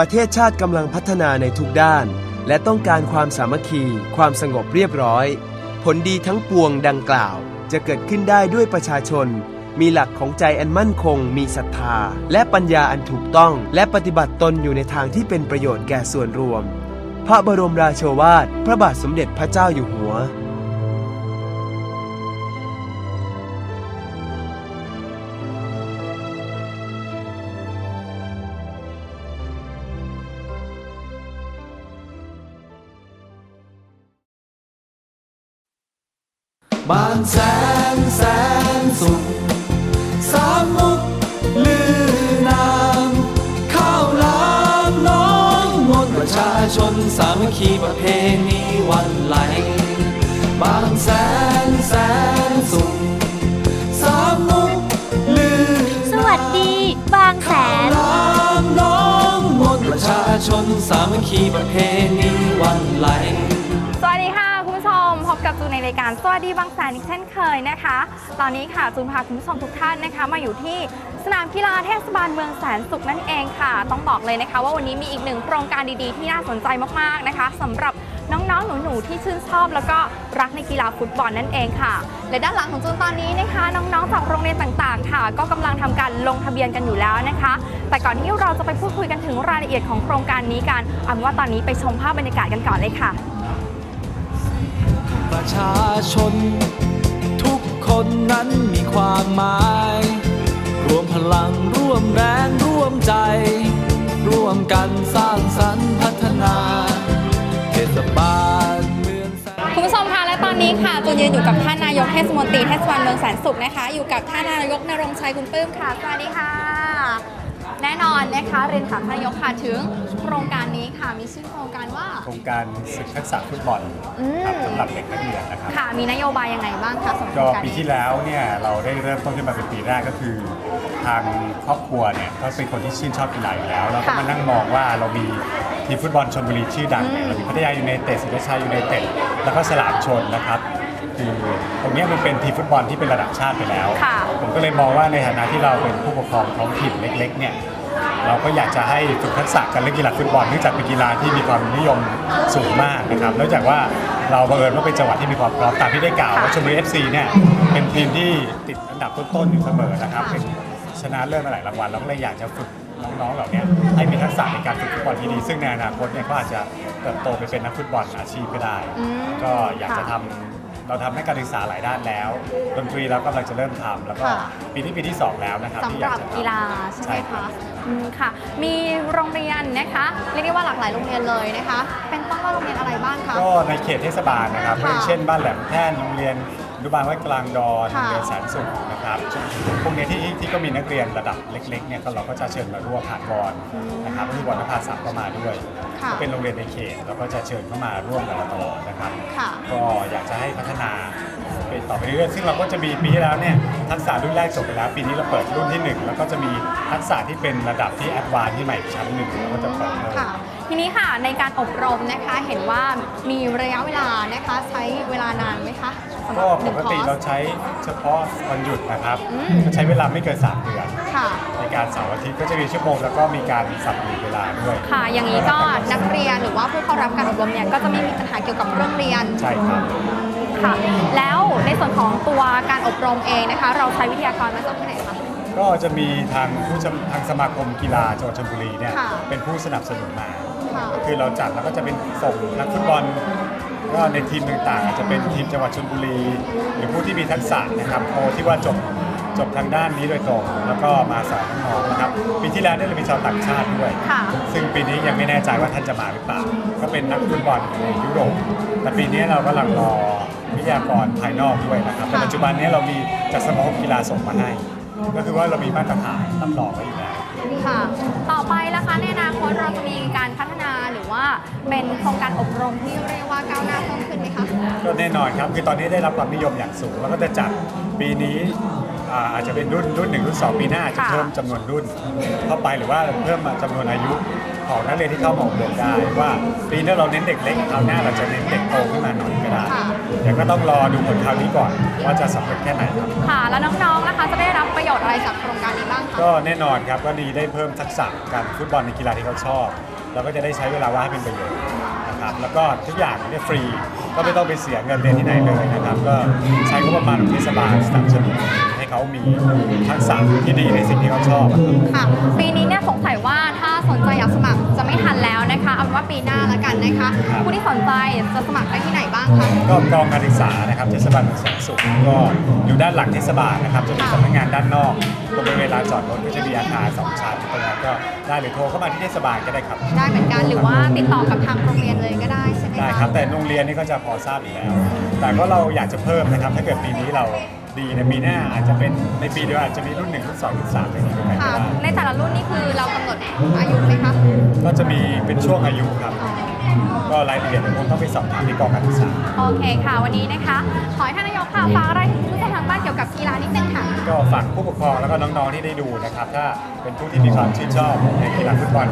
ประเทศชาติกำลังพัฒนาในทุกด้าน และต้องการความสามัคคี ความสงบเรียบร้อย ผลดีทั้งปวงดังกล่าว จะเกิดขึ้นได้ด้วยประชาชน มีหลักของใจอันมั่นคง มีศรัทธา และปัญญาอันถูกต้อง และปฏิบัติตนอยู่ในทางที่เป็นประโยชน์แก่ส่วนรวม พระบรมราโชวาท พระบาทสมเด็จพระเจ้าอยู่หัว บ้านแสนแสนสุขสามมุกลือนามข้าวลามน้องมนประชาชนสามัคคีประเพณีวันไหล บานแสนแสนสุขสามมุกลือสวัสดี บางแสนลามน้องมนประชาชนสามัคคีประเพณีวันไหล กับจูนในรายการสวัสดีบางแสนอีกเช่นเคยนะคะ ตอนนี้ค่ะจูนพาคุณผู้ชมทุกท่านนะคะ มาอยู่ที่สนามกีฬาเทศบาลเมืองแสนสุขนั่นเองค่ะ ต้องบอกเลยนะคะ ว่าวันนี้มีอีกหนึ่งโครงการดีๆ ที่น่าสนใจมากๆนะคะสำหรับน้องๆ หนูๆ ที่ชื่นชอบ แล้วก็รักในกีฬาฟุตบอลนั่นเองค่ะ และด้านหลังของจูนตอนนี้นะคะ น้องๆ จากโรงเรียนต่างๆ ค่ะ ก็กำลังทำการลงทะเบียนกันอยู่แล้วนะคะ แต่ก่อนที่เราจะไปพูดคุยกันถึงรายละเอียดของโครงการนี้กันเอาเป็นว่าตอนนี้ไปชมภาพบรรยากาศกันก่อนเลยค่ะ ชาชน ทุกคนนั้นมีความหมาย รวมพลังร่วมแรงร่วมใจ ร่วมกันสร้างสรรค์พัฒนาเทศบาลเมืองแสนคุณผู้ชมคะและตอนนี้ค่ะจูนยืนอยู่กับท่านนายกเทศมนตรีเทศบาลเมืองแสนสุขนะคะ อยู่กับท่านนายกนรงชัยคุณปื้มค่ะสวัสดีค่ะ แน่นอนนะคะเรียนถามท่านนายกค่ะถึงโครงการนี้ค่ะมีชื่อโครงการว่า โครงการศึกทักษะฟุตบอลอืม ครับสำหรับเด็กนักเรียนนะครับ ค่ะมีนโยบายยังไงบ้างคะสำหรับโครก็งการปีนี้ที่แล้วเนี่ยเราได้เริ่มต้นขึ้นมาเป็นปีแรกก็คือ ทางครอบครัวเนี่ยก็เป็นคนที่ชื่นชอบกีฬาอยู่แล้วเราก็มานั่งมองว่าเรามีทีมฟุตบอลชนบุรีชื่อดังเนี่ยเรามีพัทยายูไนเต็ดศรีราชายูไนเต็ดแล้วก็สลามชนนะครับคือตรงเนี้ยมันเป็นทีมฟุตบอลที่เป็นระดับชาติไปแล้ว ค่ะ ผมก็เลยมองว่าในฐานะที่เราเป็นผู้ปกครองท้องถิ่นเล็กๆเนี่ยเราก็อยากจะให้ฝึกทักษะการเล่นกีฬาฟุตบอลเนื่องจากเป็นกีฬาที่มีความนิยมสูงมากนะครับนอกจากว่าเราบังเอิญว่าเป็นจังหวัดที่มีความพร้อมตามที่ได้กล่าวว่าชลบุรีเอฟซีเนี่ยเป็นทีมที่ติดอันดับต้นๆอยู่เสมอนะครับเป็นชนะเลิศมาหลายรางวัลเราก็เลยอยากจะฝึกน้องๆเหล่านี้ให้มีทักษะในการฝึกฟุตบอลที่ดี ซึ่งในอนาคตเนี่ยก็อาจจะเติบโตไปเป็นนักฟุตบอลอาชีพก็ได้อืมก็อยากจะค่ะทำ เราทำให้การศึกษาหลายด้านแล้ว ดนตรีเรากำลังจะเริ่มทำแล้วก็ค่ะ ปีนี้ปีที่2แล้วนะครับที่สำอหยากรับจะทำ กีฬาใช่ไหมครัคะบ อืมค่ะ มีโรงเรียนนะคะเรียกได้ว่าหลากหลายโรงเรียนเลยนะคะ เป็นต้องว่าโรงเรียนอะไรบ้างคะ ก็ในเขตเทศบาลนะครับค่ะ เช่นบ้านแหลมแท่นโรงเรียน อนุบาลวัดกลางดอนโรค่ะงเรียนแสนสุขนะครับพวกนี้ที่ที่ก็มีนักเรียนระดับเล็กๆเนี่ยก็เราก็จะเชิญมาร่วมผ่านบอลนะครับที่บอลนภาสามก็มาด้วยค่ะ ก็เป็นโรงเรียนในเขตแล้วก็จะเชิญเข้ามาร่วมกับเราตลอดนะครับ ค่ะ ก็อยากจะให้พัฒนาไปต่อไปเรื่อยๆซึ่งเราก็จะมีปีที่แล้วเนี่ยทักษะรุ่นแรกจบไปแล้ว ปีนี้เราเปิดรุ่นที่หนึ่งแล้วก็จะมีทักษะที่เป็นระดับที่แอดวานซ์ที่ใหม่ชั้นหนึ่งแล้วก็จะเปิดเพิ่ม ค่ะ ทีนี้ค่ะในการอบรมนะคะเห็นว่ามีระยะเวลานะคะใช้เวลานานไหมคะ สำหก็รับหปนึ่งกคอติร์ส เราใช้เฉพาะวันหยุดนะครับอืม ก็ใช้เวลาไม่เกิน3เดือน ค่ะ ในการเสาร์อาทิตย์ก็จะมีชั่วโมงแล้วก็มีการสับเปลี่ยนเวลาด้วย ค่ะ อย่างนี้ก็นักเรียนหรือว่าผู้เข้ารับการอบรมเนี่ยก็จะไม่มีปัญหาเกี่ยวกับเรื่องเรียนใช่ครับ ค่ะ แล้วในส่วนของตัวการอบรมเองนะคะ เราใช้วิทยากรมาจากที่ไหนคะ ก็จะมีทางผู้ชมทางสมาคมกีฬาจังหวัดชลบุรีเนี่ยค่ะเป็นผู้สนับสนุนมา ค่ะ คือเราจัดแล้วก็จะเป็นส่งนักฟุตบอล ก็ในทีมต่างๆอาจจะเป็นทีมจังหวัดชลบุรี หรือผู้ที่มีทักษะนะครับโคที่ว่าจบจบทางด้านนี้โดยตรงแล้วก็มาสอนน้องๆนะครับปีที่แล้วเนี่ยเรามีชาวต่างชาติด้วย ค่ะ ซึ่งปีนี้ยังไม่แน่ใจว่าท่านจะมาหรือเปล่า ก็เป็นนักฟุตบอลในยุโรป แต่ปีนี้เรากำลังรอวิทยากรภายนอกด้วยนะครับแต่ค่ะปัจจุบันนี้เรามีจากสมาคมกีฬาส่งมาให้ ก็คือว่าเรามีมาตรฐานรับรองไว้อยู่แล้ว ค่ะ ต่อไปล่ะคะในอนาคตเราจะมีการพัฒนาหรือ ว่าเป็นโครงการอบรมที่เรียกว่าก้าวหน้าเพิ่มขึ้นไหมคะ ก็แน่นอนครับคือตอนนี้ได้รับความนิยมอย่างสูง แล้วก็จะจัดปีนี้อ่าอาจจะเป็นรุ่นรุ่นหนึ่งรุ่นสองปีหน้าอาจจะค่ะ เพิ่มจำนวนรุ่นเข้าไปหรือว่าเพิ่มจำนวนอายุของนักเรียนที่เข้ามาอบรมได้ว่าปีนี้เราเน้นเด็กเล็กคราวหน้าเราจะเน้นเด็กโตขึ้นมาหน่อยก็ได้ค่ะเดี๋ยวก็ต้องรอดูผลคราวนี้ก่อนว่าจะสำเร็จแค่ไหนครับ ค่ะ แล้วน้องๆนะคะจะได้รับประโยชน์อะไรจากโครงการนี้บ้างคะ ก็แน่นอนครับก็ดีได้เพิ่มทักษะการฟุตบอลในกีฬาที่เขาชอบ เราก็จะได้ใช้เวลาว่างให้เป็นประโยชน์นะครับแล้วก็ทุกอย่างเนี่ยฟรีก็ไม่ต้องไปเสียเงินเรียนที่ไหนเลยนะครับ ก็ใช้งบประมาณของเทศบาลสนับสนุนให้เขามีทักษะที่ดีในสิ่งที่เขาชอบ ค่ะ ปีนี้เนี่ยสงสัยว่าถ้าสนใจอยากสมัคร นะคะเอาเป็นว่าปีหน้าแล้วกันนะคะครับผู้ที่สนใจจะสมัครได้ที่ไหนบ้างคะก็กองการศึกษานะครับเทศบาลเมืองแสนสุขก็อยู่ด้านหลังเทศบาลนะครับจะมีสำนักงานด้านนอกตรงบริเวณลานจอดรถก็จะมีอาคารสองชั้นตรงนั้นก็ได้หรือโทรเข้ามาที่เทศบาลก็ได้ครับได้เหมือนกันหรือว่าติดต่อกับทางโรงเรียนเลยก็ได้ใช่ไหมคะได้ครับแต่โรงเรียนนี่ก็จะพอทราบอยู่แล้ว แต่ก็เราอยากจะเพิ่มนะครับถ้าเกิดปีนี้เรา ดีในปีหน้าอาจจะเป็นในปีเดียวอาจจะมีรุ่นหนึ่งรุ่นสองรุ่นสามอะไรอย่างเงี้ยก็ค่ะได้ในแต่ละรุ่นนี่คือเรากำหนดอายุไหมคะก็จะมีเป็นช่วงอายุครับ ก็รายละเอียดเดี๋ยวคงต้องไปสอบถามที่กองการศึกษา โอเคค่ะ วันนี้นะคะ ขอให้ท่านนายกค่ะฝากอะไรถึงผู้ชมทางบ้านเกี่ยวกับกีฬานิดนึงค่ะ ก็ฝากผู้ปกครองแล้วก็น้องๆที่ได้ดูนะครับ ถ้าเป็นผู้ที่มีความชื่นชอบในกีฬาฟุตบอล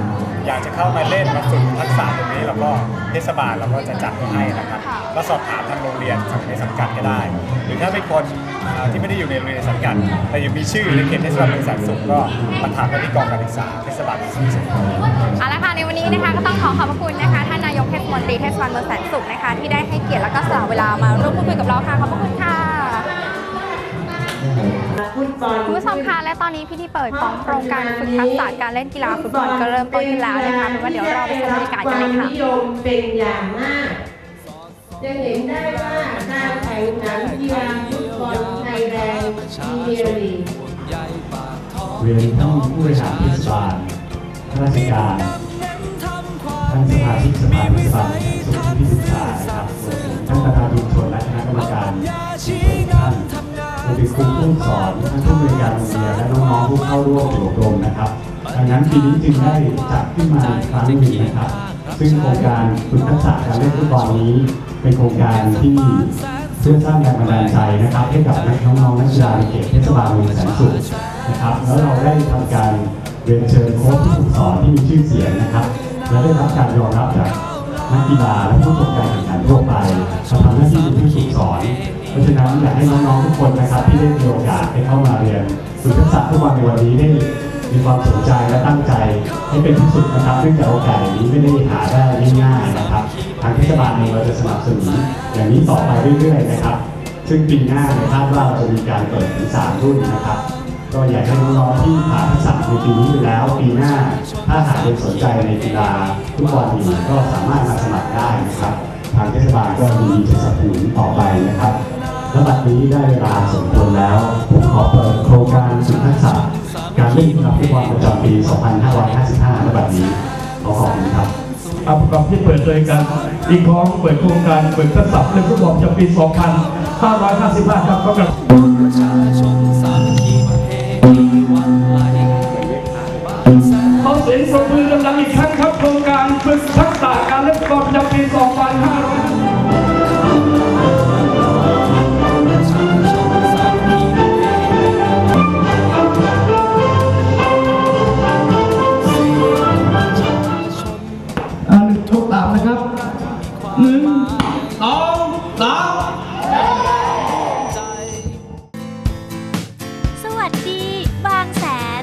อยากจะเข้ามาเล่นมาฝึกทักษะตรงนี้แล้วก็เทศบาลเราก็จะจัดให้นะครับค่ะก็สอบถามทางโรงเรียนในสังกัดก็ได้ หรือถ้าเป็นคนอ่าที่ไม่ได้อยู่ในโรงเรียนสังกัด แต่ยังมีชื่อในเขตเทศบาลเมืองแสนสุขก็มาถามกันที่กองการศึกษาเทศบาลเมืองแสนสุขเอาละค่ะในวันนี้นะคะก็ต้องขอขอบพระคุณนะคะท่านนายกเทศมนตรีเทศบาลเมืองแสนสุขนะคะที่ได้ให้เกียรติและก็สละเวลามาร่วมพูดคุยกับเราค่ะขอบพระคุณค่ะฟุตบอล คุณผู้ชมคะและตอนนี้พิธีเปิดของโครงการฝึกทักษะการเล่นกีฬาฟุตบอลก็เริ่มต้นขึ้นแล้วนะคะเป็นว่าเดี๋ยวเราไปชมบรรยากาศกันเลยควาค่ะมนิยมเป็นอย่างมากจะเห็นได้ว่าการแข่งขันกีฬาฟุตบอลไทยแลนด์พรีเมียร์ลีกเรียนท่านผู้บริหารเทศบาลข้าราชการท่านสมาชิกสภาเทศบาลสุขที่ปรึกษานะครับรวมถึงท่านประธานชุมชนและคณะกรรมการทุกท่าน รวมถึงครูผู้สอนท่านผู้บริการโรงเรียนและน้องๆผู้เข้าร่วมอบรมนะครับ ดังนั้นปีนี้จึงได้จัดขึ้นมาอีกครั้งหนึ่งนะครับ ซึ่งโครงการฝึกทักษะการเล่นฟุตบอลนี้ เป็นโครงการที่เพื่อสร้างแรงบันดาลใจนะครับ ให้กับนักน้องๆนักกีฬาในเขตเทศบาลเมืองแสนสุขนะครับ แล้วเราได้ทำการเรียนเชิญโค้ชผู้ฝึกสอนที่มีชื่อเสียงนะครับ และได้รับการยอมรับจากนักกีฬาและผู้ชมการแข่งขันทั่วไปมาทำหน้าที่เป็นผู้ฝึกสอน ราะฉะนั้นอยากให้น้องๆทุกคนนะครับที่ได้มีโอกาสได้เข้ามาเรียนฝึกทักษะทุกวันในวันนี้ได้มีความสนใจและตั้งใจให้เป็นที่สุดนะครับเนื่องจากโอกาสนี้ไม่ได้หาได้ง่ายๆนะครับ ทางเทศบาลเองเราจะสนับสนุนอย่างนี้ต่อไปเรื่อยๆนะครับ ซึ่งปีหน้าเนี่ยคาดว่าเราจะมีการเปิดถึงสามรุ่นนะครับก็อยากให้น้องๆที่ผ่านทักษะในปีนี้ไปแล้ว ปีหน้า ถ้าหากเป็นสนใจในกีฬาฟุตบอลอีกก็สามารถมาสมัครได้นะครับ ทางเทศบาลก็ยินดีจะสนับสนุนต่อไปนะครับ และบัดนี้ได้เวลาสมควรแล้วผมขอเปิดโครงการฝึกทักษะการเล่นกีฬาฟุตบอลประจำปี 2555และบัดนี้ขอขอบคุณครับครับกับที่เปิดโดยการอีกพร้อมเปิดโครงการเปิดทักษะเล่นฟุตบอลประจำปี 2555 ครับก็กับขอเสียงปรบมือดังๆอีกครั้งครับโครง สองสามสวัสดี บางแสน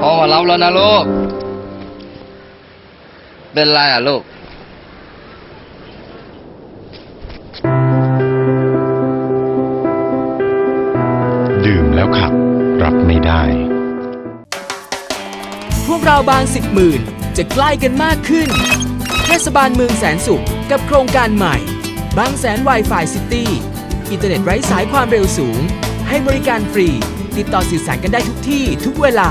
พ่อมารับแล้วนะลูก เป็นไรอะลูก ดื่มแล้วขับ รับไม่ได้ พวกเราบางสิบหมื่นจะใกล้กันมากขึ้น เทศบาลเมืองแสนสุขกับโครงการใหม่ บางแสน Wi-Fi City อินเทอร์เน็ตไร้สายความเร็วสูง ให้บริการฟรี ติดต่อสื่อสารกันได้ทุกที่ทุกเวลา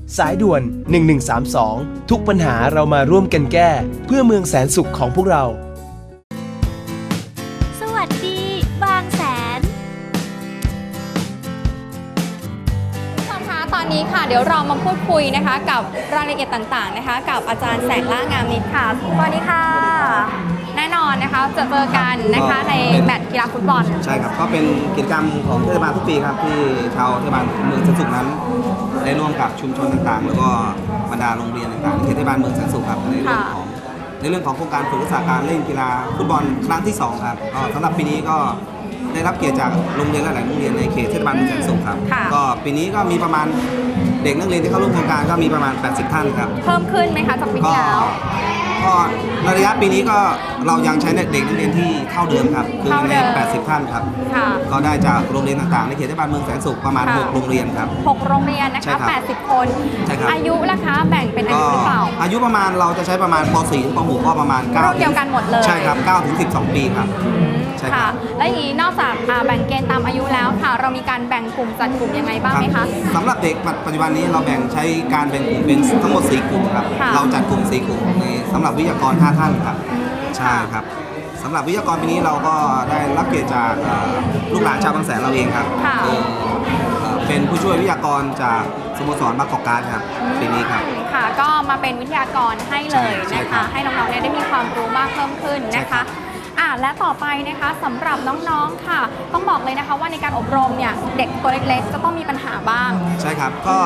สายด่วน 1132 ทุกปัญหาเรามาร่วมกันแก้ เพื่อเมืองแสนสุขของพวกเรา สวัสดี บางแสนผู้ชมคะตอนนี้ค่ะ เดี๋ยวเรามาพูดคุยนะคะ กับรายละเอียดต่างๆนะคะ กับอาจารย์แสงล่างามนิดค่ะสวัสดีค่ะ แน่นอนนะคะ จะเจอกันนะคะในแมตช์กีฬาฟุตบอล ใช่ครับก็เป็นกิจกรรมของเทศบาลทุกปีครับที่ชาวเทศบาลเมืองแสนสุขนั้น ได้ร่วมกับชุมชนต่างๆ แล้วก็บรรดาโรงเรียนต่างๆในเขตเทศบาลเมืองแสนสุขครับในเรื่องของในเรื่องของโครงการฝึกทักษะการเล่นกีฬาฟุตบอลครั้งที่สองครับก็สำหรับปีนี้ก็ได้รับเกียรติจากโรงเรียนหลายๆโรงเรียนในเขตเทศบาลเมืองแสนสุขครับค่ะก็ปีนี้ก็มีประมาณเด็กนักเรียนที่เข้าร่วมโครงการก็มีประมาณ 80 ท่านครับ เพิ่มขึ้นไหมคะจากปีก็ที่แล้ว ก็ในระยะปีนี้ก็เรายังใช้เด็กนักเรียนที่เท่าเดิมครับ คือเท่าในเดิม80 ท่านครับ ค่ะ ก็ได้จากโรงเรียนต่างๆ ในเขตเทศบาลเมืองแสนสุขประมาณ ค่ะ 6 โรงเรียนครับ6โรงเรียนนะใช่คะ ครับ80 คน ใช่ครับ อายุล่ะคะแบ่งเป็นอาก็ยุหรือเปล่า อายุประมาณเราจะใช้ประมาณป .4 ถึงป .6 ก็ประมาณ9รุ่นเดียวกันหมดเลย ใช่ครับ9ถึง12 ปีครับ ใช่คค่ะรับและอย่างนี้นอกจากอ่าแบ่งเกณฑ์ตามอายุแล้วค่ะ เรามีการแบ่งกลุ่มจัดกลุ่มยังไงบ้างไหมครัคะบสำหรับเด็กปัจจุบันนี้เราแบ่งใช้การแบ่งกลุ่มเป็นทั้งหมด 4 กลุ่มครับ ค่ะ เราจัดกลุ่ม 4 กลุ่มในสำหรับวิทยากร 5 ท่านครับ ใช่ครับสำหรับวิทยากรปีนี้เราก็ได้รับเกียรติจากเอ่อลูกหลานชาวบางแสนเราเองครับค่ะคือเอ่อเป็นผู้ช่วยวิทยากรจากสโมสรบางกอกการครับปีนี้ครับ ค่ะ ก็มาเป็นวิทยากรให้เลยใช่นะครัคะ บให้น้องๆเนี่ยได้มีความรู้มากเพิ่มขึ้นใช่นะครัคะ บ อ่าและต่อไปนะคะสำหรับน้องๆค่ะ ต้องบอกเลยนะคะว่าในการอบรมเนี่ยเด็กตัวเล็กๆจะต้องมีปัญหาบ้าง ใช่ครับก็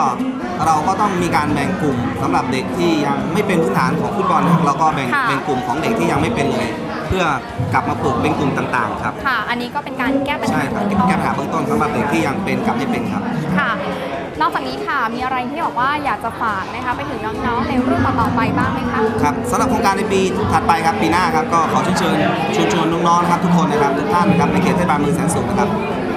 เราก็ต้องมีการแบ่งกลุ่มสำหรับเด็กที่ยังไม่เป็นพื้นฐานของฟุตบอลนะครับเราก็แบ่งค่ะเป็นกลุ่มของเด็กที่ยังไม่เป็นเลยเพื่อกลับมาปลูกเป็นกลุ่มต่างๆครับ ค่ะ อันนี้ก็เป็นการแก้ปัญใช่หาครับเบื้องต้นแก้ปัญหาเบื้องต้นสำหรับเด็กที่ยังเป็นกับไม่เป็นครับ ค่ะ นอกจากนี้ค่ะมีอะไรที่บอกว่าอยากจะฝากนะคะไปถึงน้องๆในรุ่นต่อๆไปบ้างไหมคะครับสำหรับโครงการในปีถัดไปครับปีหน้าครับก็ขอเชิญเชิญชวนชวนน้องๆนะครับทุกคนนะครับทุกท่านนะครับในเขตเทศบาลเมืองแสนสุขนะครับ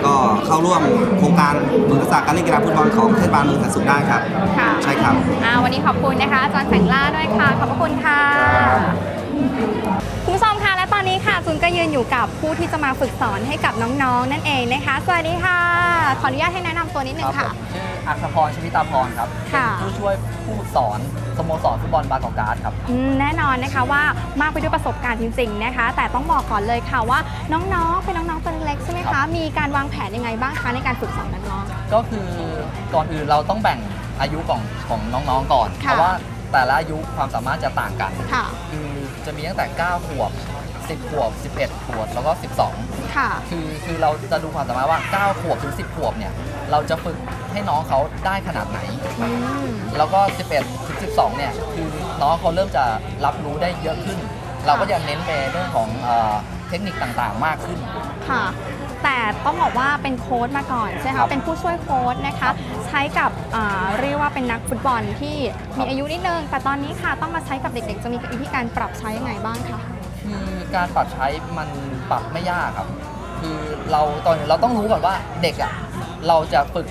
ก็เข้าร่วมโครงการฝึกทักษะการเล่นกีฬาฟุตบอลของเทศบาลเมืองแสนสุขได้ครับค่ะใช่ครับอ่าวันนี้ขอบคุณนะคะอาจารย์แสงล่าด้วยค่ะขอบพระคุณค่ะ อนนี้ค่ะจุนก็ยืนอยู่กับผู้ที่จะมาฝึกสอนให้กับน้องๆ นั่นเองนะคะ สวัสดีค่ะ ขออนุญาตให้แนะนำตัวนิดนึงค่ะ ชื่ออัครพรชวิตาพรครับค่ะเป็นผู้ช่วยผู้ฝึกสอนสโมสรฟุตบอลบางกอกการ์ดครับ อืมแน่นอนนะคะว่ามากไปด้วยประสบการณ์จริง ๆนะคะ แต่ต้องบอกก่อนเลยค่ะว่าน้องๆเป็นน้องๆตัวเล็กๆใช่ไหมครัคะบ มีการวางแผนยังไงบ้างคะในการฝึกสอนน้อง ก็คือก่อนอื่นเราต้องแบ่งอายุของของน้องๆก่อน ค่ะ เพราะว่าแต่ละอายุความสามารถจะต่างกัน ๆค่ะ คือจะมีตั้งแต่ 9 ขวบ 10 ขวบ 11 ขวบ แล้วก็ 12 ค่ะ คือคือเราจะดูความสามารถว่า 9 ขวบถึง 10 ขวบเนี่ย เราจะฝึกให้น้องเขาได้ขนาดไหน อืม แล้วก็ 11 ถึง 12 เนี่ย คือน้องเขาเริ่มจะรับรู้ได้เยอะขึ้น เราก็จะเน้นไปเรื่องของเอ่อเทคนิคต่างๆ มากขึ้น ค่ะ แต่ต้องบอกว่าเป็นโค้ดมาก่อนใช่ไหมครัคะบเป็นผู้ช่วยโค้ดนะคะ ใช้กับอ่าเรียกว่าเป็นนักฟุตบอลที่มีอายุนิดนึง แต่ตอนนี้ค่ะต้องมาใช้กับเด็กๆ จะมีวิธีการปรับใช้ยังไงบ้างคะ คือ การปรับใช้มันปรับไม่ยากครับ คือเราตอนนี้เราต้องรู้ก่อนว่าเด็กอะเราจะฝึก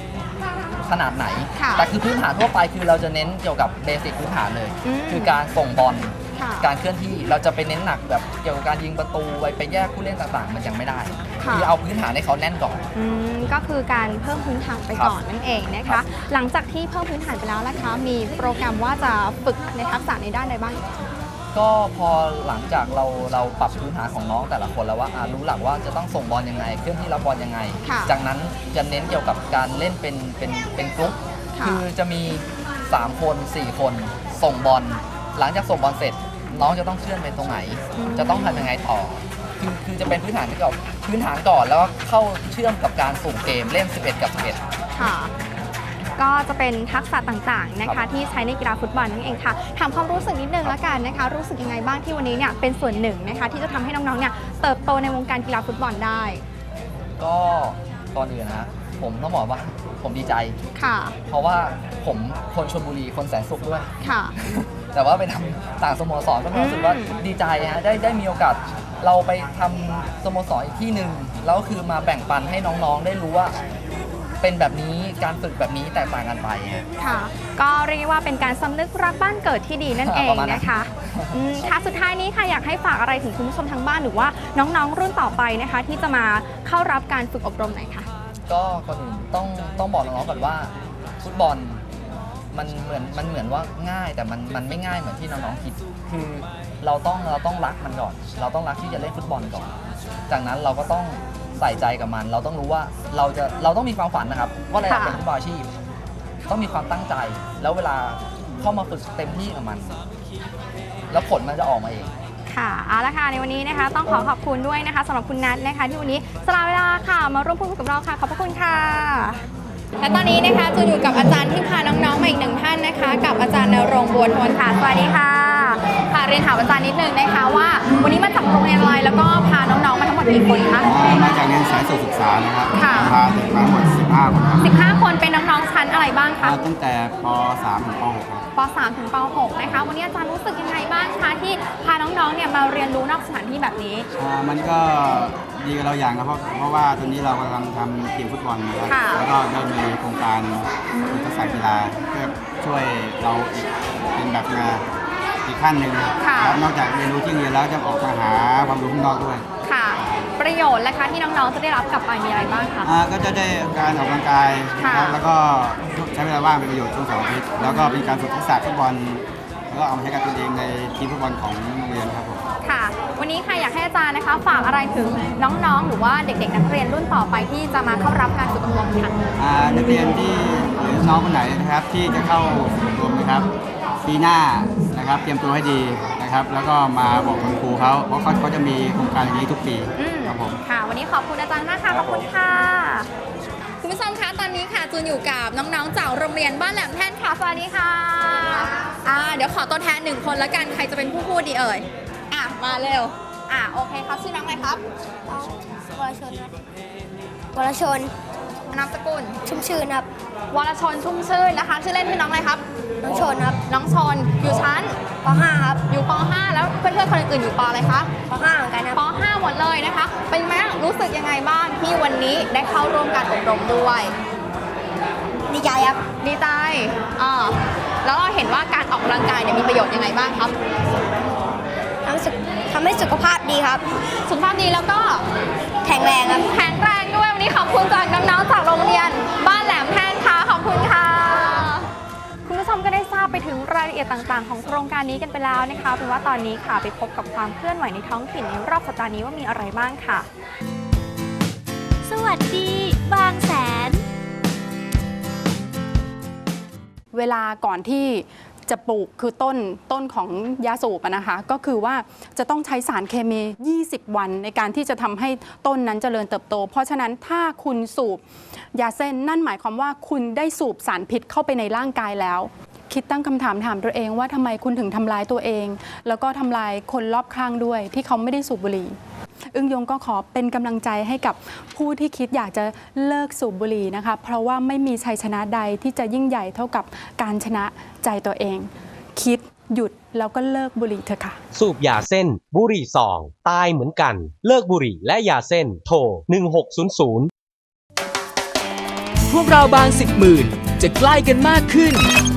ขนาดไหน ค่ะ แต่คือพื้นฐานทั่วไปคือเราจะเน้นเกี่ยวกับเบสิกพื้นฐานเลยอืมคือการส่งบอล ค่ะ การเคลื่อนที่เราจะไปเน้นหนักแบบเกี่ยวกับการยิงประตูไปไปแยกผู้เล่นต่างๆ มันยังไม่ได้ค่ะคือเอาพื้นฐานให้เขาแน่นก่อน อืมก็คือการเพิ่มพื้นฐานไปครับก่อนนั่นเองนะครัคะ บ หลังจากที่เพิ่มพื้นฐานไปแล้วนะคะ มีโปรแกรมว่าจะฝึกในทักษะในด้านใดบ้าง ก็พอหลังจากเราเราปรับพื้นฐานของน้องแต่ละคนแล้วว่าอ่ารู้หลักว่าจะต้องส่งบอลยังไง เคลื่อนที่รับบอลยังไง ค่ะจากนั้นจะเน้นเกี่ยวกับการเล่นเป็นเป็นเป็นกรุ๊ปค่ะคือจะมี 3 คน 4 คนส่งบอลหลังจากส่งบอลเสร็จ น้องจะต้องเคลื่อนไปตรงไหน จะต้องทำยังไงต่อ คือคือจะเป็นพื้นฐานที่กับพื้นฐานก่อนแล้วก็เข้าเชื่อมกับการสุ่มเกมเล่น 11 กับ11 ค่ะ ก็จะเป็นทักษะต่างๆนะครัคะบที่ใช้ในกีฬาฟุตบอลนั่นเองค่ะถามความรู้สึกนิดนึงละกันนะคะ รู้สึกยังไงบ้างที่วันนี้เนี่ยเป็นส่วนหนึ่งนะคะที่จะทำให้น้องๆเนี่ยเติบโตในวงการกีฬาฟุตบอลได้ ก็ก่อนอื่นนะ ผมต้องบอกว่าผมดีใจค่ะ เพราะว่าผมคนชลบุรีคนแสนสุขด้วยค่ะ แต่ว่าไปทำต่างสโมสรก็รู้สึกว่าอืมดีใจฮะได้ได้มีโอกาสเราไปทำสโมสรอีกที่หนึ่งแล้วก็คือมาแบ่งปันให้น้องๆ ได้รู้ว่า เป็นแบบนี้การฝึกแบบนี้แตกต่างกันไปฮะค่ะ ก็เรียกว่าเป็นการสำนึกรักบ้านเกิดที่ดีนั่นเองประมาณนั้น นะคะอืมค่ะสุดท้ายนี้ค่ะอยากให้ฝากอะไรถึงคุณผู้ชมทางบ้านหรือว่าน้องๆรุ่นต่อไปนะคะ ที่จะมาเข้ารับการฝึกอบรมหน่อยค่ะ ก็ก่อนอื่นต้องต้องบอกน้องๆก่อนว่าฟุตบอลมันเหมือนมันเหมือนว่าง่ายแต่มันมันไม่ง่ายเหมือนที่น้องๆคิด คือเราต้องเราต้องรักมันก่อน เราต้องรักที่จะเล่นฟุตบอลก่อน จากนั้นเราก็ต้อง ใส่ใจกับมัน เราต้องรู้ว่าเราจะเราต้องมีความฝันนะครับว่าเราอยากเป็นฟุตบอลอาชีพ ต้องมีความตั้งใจ แล้วเวลาเข้ามาฝึกเต็มที่กับมัน แล้วผลมันจะออกมาเอง ค่ะเอาละค่ะในวันนี้นะคะ ต้องขอขอบคุณด้วยนะคะสำหรับคุณนัทนะคะ ที่วันนี้สละเวลาค่ะมาร่วมพูดคุยกับเราค่ะ ขอบพระคุณค่ะ และตอนนี้นะคะจูนอยู่กับอาจารย์ที่พาน้องๆมาอีกหนึ่งท่านนะคะ กับอาจารย์นรงค์บัวทนค่ะสวัสดีค่ะค่ะ เรียนถามอาจารย์นิดนึงนะคะว่า วันนี้มาจากโรงเรียนอะไรแล้วก็พาน้องๆมาทั้งหมดกี่คนคะมาจากเรียนสายสุขศึกษานะครับค่ะพาเด็กมาทั้งหมด15 คนครับ15 คนเป็นน้องๆชั้นอะไรบ้างคะมาตั้งแต่ป .3 ถึงป .6 ครับป .3 ถึงป .6 นะคะ วันนี้อาจารย์รู้สึกยังไงบ้างคะที่พาน้องๆเนี่ยมาเรียนรู้นอกสถานที่แบบนี้ อ่ามันก็ดีกับเราอย่างนะเพราะเพราะว่าตอนนี้เรากำลังทำทีมฟุตบอลนะครับค่ะ แล้วก็ได้มีโครงการฝึกทักษะกีฬาเพื่อช่วยเราอีกเป็นแบบงาน อีกขั้นหนึ่งค่ะ แล้วนอกจากเรียนรู้ที่โรงเรียนแล้วจะออกมาหาความรู้ข้างนอกด้วยค่ะ ประโยชน์นะคะที่น้องๆจะได้รับกลับไปมีอะไรบ้างคะ อ่าก็จะได้การออกกำลังกายค่ะนะครับแล้วก็ใช้เวลาว่างเป็นประโยชน์ช่วงเสาร์อาทิตย์แล้วก็เป็นการฝึกทักษะฟุตบอลแล้วก็เอามาใช้กับตัวเองในทีมฟุตบอลของโรงเรียนครับผม ค่ะ วันนี้ค่ะอยากให้อาจารย์นะคะ ฝากอะไรถึงน้องๆ หรือว่าเด็กๆ นักเรียนรุ่นต่อไปที่จะมาเข้ารับการฝึกอบรมค่ะ อ่านักเรียนที่หรือน้องคนไหนนะครับที่จะเข้าอบรมนะครับ ปีหน้า นะครับเตรียมตัวให้ดีนะครับ แล้วก็มาบอกคุณครูเขาเพราะเขาเขาจะมีโครงการอย่างนี้ทุกปีอืมครับผม ค่ะ วันนี้ขอบคุณอาจารย์มากค่ะ ขอบคุณค่ะ คุณผู้ชมคะ ตอนนี้ค่ะจูนอยู่กับน้องๆจากโรงเรียนบ้านแหลมแท่นค่ะ สวัสดีค่ะอ่าเดี๋ยวขอตัวแทนหนึ่งคนละกัน ใครจะเป็นผู้พูดดีเอ่ย อะ มาเร็ว อะ โอเคครับ ชื่อน้องอะไรครับวรชนครับวรชนนามสกุล ชุ่มชื่นครับ วรชนชุ่มชื่นนะคะ ชื่อเล่นคือน้องอะไรครับ น้องชนครับ น้องชนอยู่ชั้นป .5 ครับอยู่ป .5 แล้วเพื่อนๆคนอื่นๆอยู่ปอะไรคะป .5 เหมือนกันครับป .5 หมดเลยนะคะ เป็นไหมรู้สึกยังไงบ้างที่วันนี้ได้เข้าร่วมการอบรมด้วยดีใจครับดีใจอ่าแล้วเราเห็นว่าการออกกำลังกายเนี่ยมีประโยชน์ยังไงบ้างครับทำสุขทำให้สุขภาพดีครับ สุขภาพดีแล้วก็แข็งแรงครับแข็งแรงด้วยวันนี้ขอบคุณจา ละเอียดต่างๆ ของโครงการนี้กันไปแล้วนะคะเป็นว่าตอนนี้ค่ะไปพบกับความเคลื่อนไหวในท้องถิ่นในรอบสัปดาห์นี้ว่ามีอะไรบ้างค่ะ สวัสดี บางแสน เวลาก่อนที่จะปลูกคือต้นต้นของยาสูบอะนะคะ ก็คือว่าจะต้องใช้สารเคมี 20 วันในการที่จะทำให้ต้นนั้นเจริญเติบโต เพราะฉะนั้นถ้าคุณสูบยาเส้นนั่นหมายความว่าคุณได้สูบสารพิษเข้าไปในร่างกายแล้ว คิดตั้งคำถามถามตัวเองว่าทำไมคุณถึงทำร้ายตัวเอง แล้วก็ทำลายคนรอบข้างด้วย ที่เขาไม่ได้สูบบุหรี่ อึ้งยงก็ขอเป็นกำลังใจให้กับผู้ที่คิดอยากจะเลิกสูบบุหรี่นะคะ เพราะว่าไม่มีชัยชนะใดที่จะยิ่งใหญ่เท่ากับการชนะใจตัวเอง คิดหยุดแล้วก็เลิกบุหรี่เถอะค่ะ สูบยาเส้น บุหรี่ซอง ตายเหมือนกัน เลิกบุหรี่และยาเส้น โทร 1600 พวกเราบางสิบหมื่นจะใกล้กันมากขึ้นเท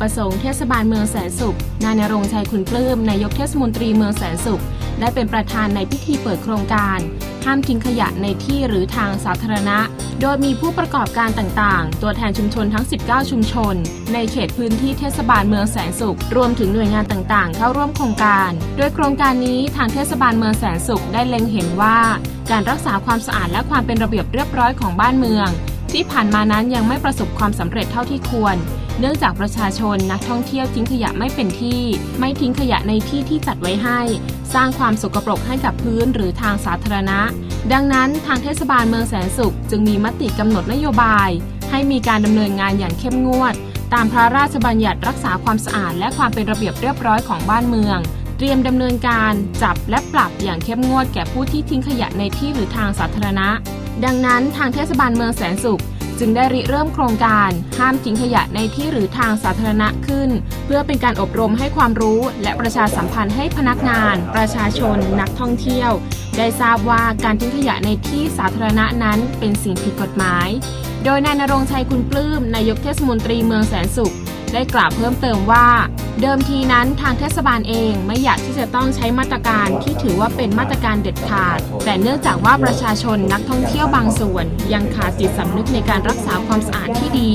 ประสงค์เทศบาลเมืองแสนสุข นายนรงชัยคุณปลื้มนายกเทศมนตรีเมืองแสนสุข ได้เป็นประธานในพิธีเปิดโครงการ ห้ามทิ้งขยะในที่หรือทางสาธารณะ โดยมีผู้ประกอบการต่างๆ ตัวแทนชุมชนทั้ง 19 ชุมชน ในเขตพื้นที่เทศบาลเมืองแสนสุข รวมถึงหน่วยงานต่างๆ เข้าร่วมโครงการ โดยโครงการนี้ทางเทศบาลเมืองแสนสุขได้เล็งเห็นว่า การรักษาความสะอาดและความเป็นระเบียบเรียบร้อยของบ้านเมืองที่ผ่านมานั้นยังไม่ประสบความสำเร็จเท่าที่ควร เนื่องจากประชาชนนักท่องเที่ยวทิ้งขยะไม่เป็นที่ ไม่ทิ้งขยะในที่ที่จัดไว้ให้ สร้างความสกปรกให้กับพื้นหรือทางสาธารณะ ดังนั้นทางเทศบาลเมืองแสนสุข จึงมีมติกำหนดนโยบาย ให้มีการดำเนินงานอย่างเข้มงวด ตามพระราชบัญญัติรักษาความสะอาด และความเป็นระเบียบเรียบร้อยของบ้านเมือง เตรียมดำเนินการจับและปรับอย่างเข้มงวดแก่ผู้ที่ทิ้งขยะในที่หรือทางสาธารณะ ดังนั้นทางเทศบาลเมืองแสนสุข จึงได้ริเริ่มโครงการ ห้ามทิ้งขยะในที่หรือทางสาธารณะขึ้น เพื่อเป็นการอบรมให้ความรู้และประชาสัมพันธ์ให้พนักงาน ประชาชน นักท่องเที่ยว ได้ทราบว่าการทิ้งขยะในที่สาธารณะนั้นเป็นสิ่งผิดกฎหมาย โดยนายนรงชัยคุณปลื้มนายกเทศมนตรีเมืองแสนสุข ได้กล่าวเพิ่มเติมว่า เดิมทีนั้นทางเทศบาลเองไม่อยากที่จะต้องใช้มาตรการที่ถือว่าเป็นมาตรการเด็ดขาด แต่เนื่องจากว่าประชาชนนักท่องเที่ยวบางส่วน ยังขาดจิตสำนึกในการรักษาความสะอาดที่ดี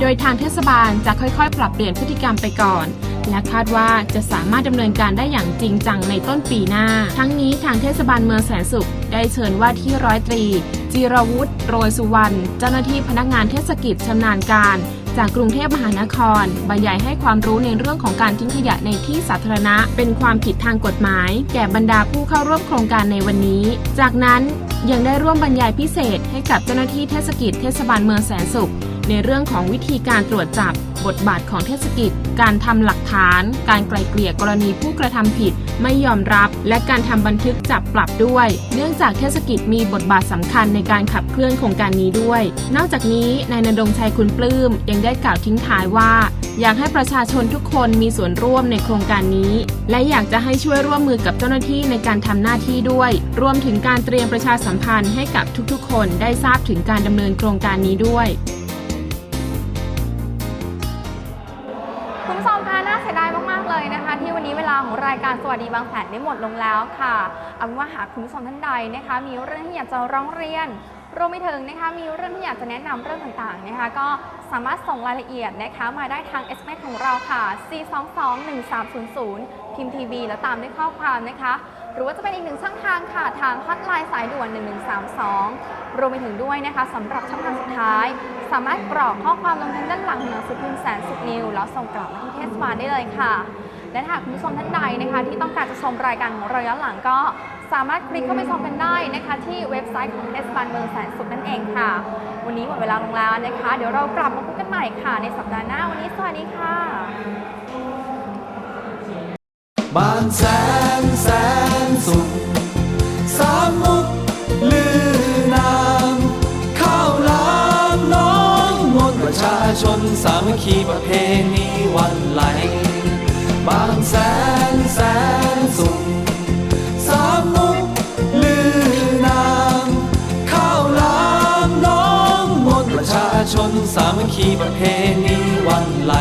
โดยทางเทศบาลจะค่อยๆ ปรับเปลี่ยนพฤติกรรมไปก่อนและคาดว่าจะสามารถดำเนินการได้อย่างจริงจังในต้นปีหน้า ทั้งนี้ทางเทศบาลเมืองแสนสุข ได้เชิญว่าที่ร้อยตรี จิรวุฒิโรยสุวรรณ เจ้าหน้าที่พนักงานเทศกิจชำนาญการ จากกรุงเทพมหานครบรรยายให้ความรู้ในเรื่องของการทิ้งขยะในที่สาธารณะ เป็นความผิดทางกฎหมาย แก่บรรดาผู้เข้าร่วมโครงการในวันนี้ จากนั้นยังได้ร่วมบรรยายพิเศษให้กับเจ้าหน้าที่เทศกิจเทศบาลเมืองแสนสุข ในเรื่องของวิธีการตรวจจับบทบาทของเทศกิจ การทำหลักฐาน การไกล่เกลี่ยกรณีผู้กระทำผิดไม่ยอมรับ และการทำบันทึกจับปรับด้วย เนื่องจากเทศกิจมีบทบาทสำคัญในการขับเคลื่อนโครงการนี้ด้วย นอกจากนี้นายนรงชัยคุณปลื้มยังได้กล่าวทิ้งท้ายว่า อยากให้ประชาชนทุกคนมีส่วนร่วมในโครงการนี้ และอยากจะให้ช่วยร่วมมือกับเจ้าหน้าที่ในการทำหน้าที่ด้วย รวมถึงการเตรียมประชาสัมพันธ์ให้กับทุกๆ คนได้ทราบถึงการดำเนินโครงการนี้ด้วย วัสดีบางแสนได้หมดลงแล้วค่ะเอาเป็นว่าหากคุณผู้ชมท่านใดนะคะ มีเรื่องที่อยากจะร้องเรียนรวมไปถึงนะคะมีเรื่องที่อยากจะแนะนำเรื่องต่างๆนะคะ ก็สามารถส่งรายละเอียดนะคะมาได้ทาง s อ s ของเราค่ะ 422-1300 พิมพ์ทีวีแล้วตามด้วยข้อความนะคะ หรือว่าจะเป็นอีกหนึ่งช่องทางค่ะทางฮอตไลน์สายด่วน 1132 รวมไปถึงด้วยนะคะสำหรับช่องทางสุดท้าย สามารถกรอกข้อความลงทางด้านหลังหนังสือพิมพ์แสนสุขนิวแล้วส่งกลับมาที่เทศบาลได้เลยค่ะ และหากคุณผู้ชมท่านใดนะคะ ที่ต้องการจะชมรายการของเราย้อนหลังก็สามารถคลิกเข้าไปชมกันได้นะคะ ที่เว็บไซต์ของเทศบาลเมืองแสนสุขนั่นเองค่ะ วันนี้หมดเวลาลงแล้วนะคะ เดี๋ยวเรากลับมาพบกันใหม่ค่ะ ในสัปดาห์หน้าวันนี้สวัสดีค่ะบางแสนแสนสุขสามมุกลือนามข้าวหลามน้องมนประชาชนสามัคคีประเพณีวันไหล บางแสนแสนสุขสามมุกลือนามข้าวลามน้องมนต์ประชาชนสามัคคีประเพณีวันไหล